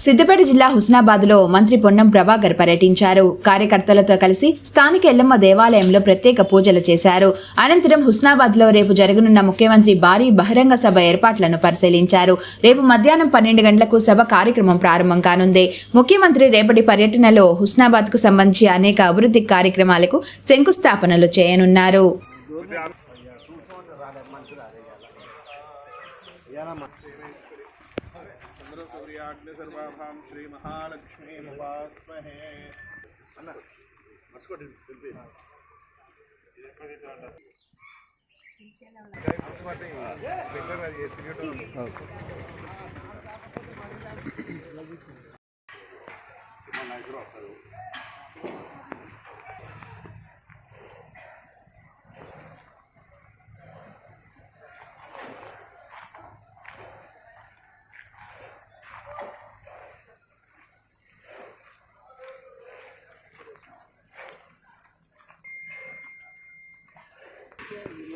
సిద్దిపేట జిల్లా హుస్నాబాద్లో మంత్రి పొన్నం ప్రభాకర్ పర్యటించారు. కార్యకర్తలతో కలిసి స్థానిక ఎల్లమ్మ దేవాలయంలో ప్రత్యేక పూజలు చేశారు. అనంతరం హుస్నాబాద్లో రేపు జరగనున్న ముఖ్యమంత్రి భారీ బహిరంగ సభ ఏర్పాట్లను పరిశీలించారు. రేపు మధ్యాహ్నం పన్నెండు గంటలకు సభ కార్యక్రమం ప్రారంభం కానుంది. ముఖ్యమంత్రి రేపటి పర్యటనలో హుస్నాబాద్కు సంబంధించి అనేక అభివృద్ధి కార్యక్రమాలకు శంకుస్థాపనలు చేయనున్నారు. चंद्रसूर्याग्निसर्वाभां श्रीमहालक्ष्मीमुपास्महे। నాయకుడు వస్తారు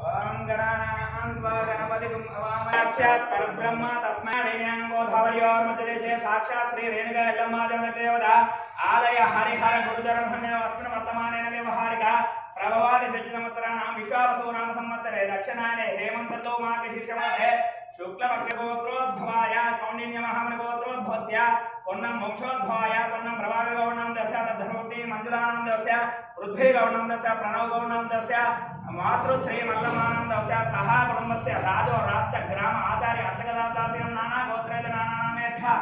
చంద్రసూర్యాగ్నిసర్వాభాం శ్రీమహాలక్ష్మీముపాస్మహే అన్న మర్చిపోండి తెలిపి పరబ్రహ్మ తస్మై వేణ్యాంగోధవర్యోర్మధ్యదేశే సాక్షాత్ శ్రీ రేణుగా ఎల్లమ్మ ఆలయ హరిహర గురుచరణ అస్మిన్ వర్తమానేన వ్యవహారిక ప్రభవాది శశి సంవత్సరాణం నామ సంవత్సరే హేమంతతో శీర్షమాసే శుక్లపక్ష గోత్రోద్భవస్య పొన్నం వంశోద్భవాయ పొన్నం ప్రభాకర గౌర్ణం దశ తద్ధర్మూర్తి మంజులానం దశ వృద్ధి గౌర్ణం దశ ప్రణవ్ గౌర్ణం దశ మాతృశ్రీ మల్లమానం దశ సహా కుటుంబస్య రాజో రాష్ట్ర గ్రామ ఆచార్య అర్చకదాసాస్యం నానా గోత్రేత నానామేభ్య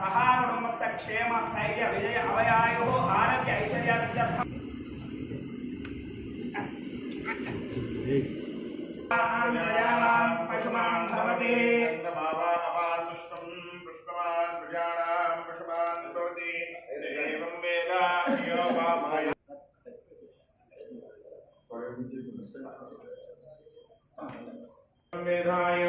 సహా కుటుంబస్య క్షేమ స్థైర్య విజయ అవయాయు ఆరోగ్య ఐశ్వర్యార్థం వేదాయ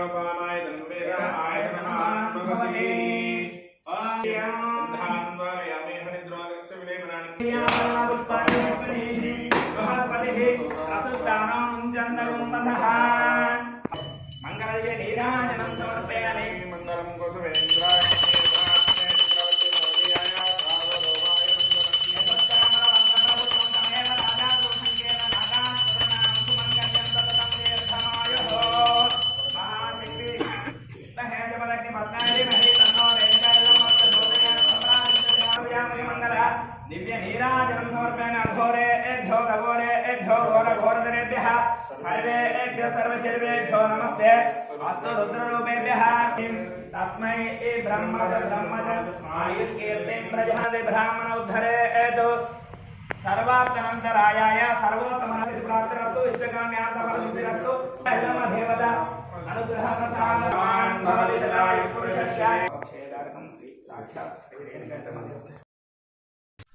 मंगला दिव्य नीराजनम समर्पण घोरे, एभ्यो घोरे एभ्यो घोर घोरधरेभ्यः। सर्वेभ्यो सर्वशर्वेभ्यो नमस्ते। अस्तु रुद्ररूपेभ्यः। तस्मै ए ब्रह्म ब्रह्म आयुर्कीर्तिं प्रजादे ब्राह्मण उद्धरे। एतु सर्वाप्तनन्तरायाय सर्वोत्तमः प्रार्थनस्तु इष्टकाम्यार्थमस्तु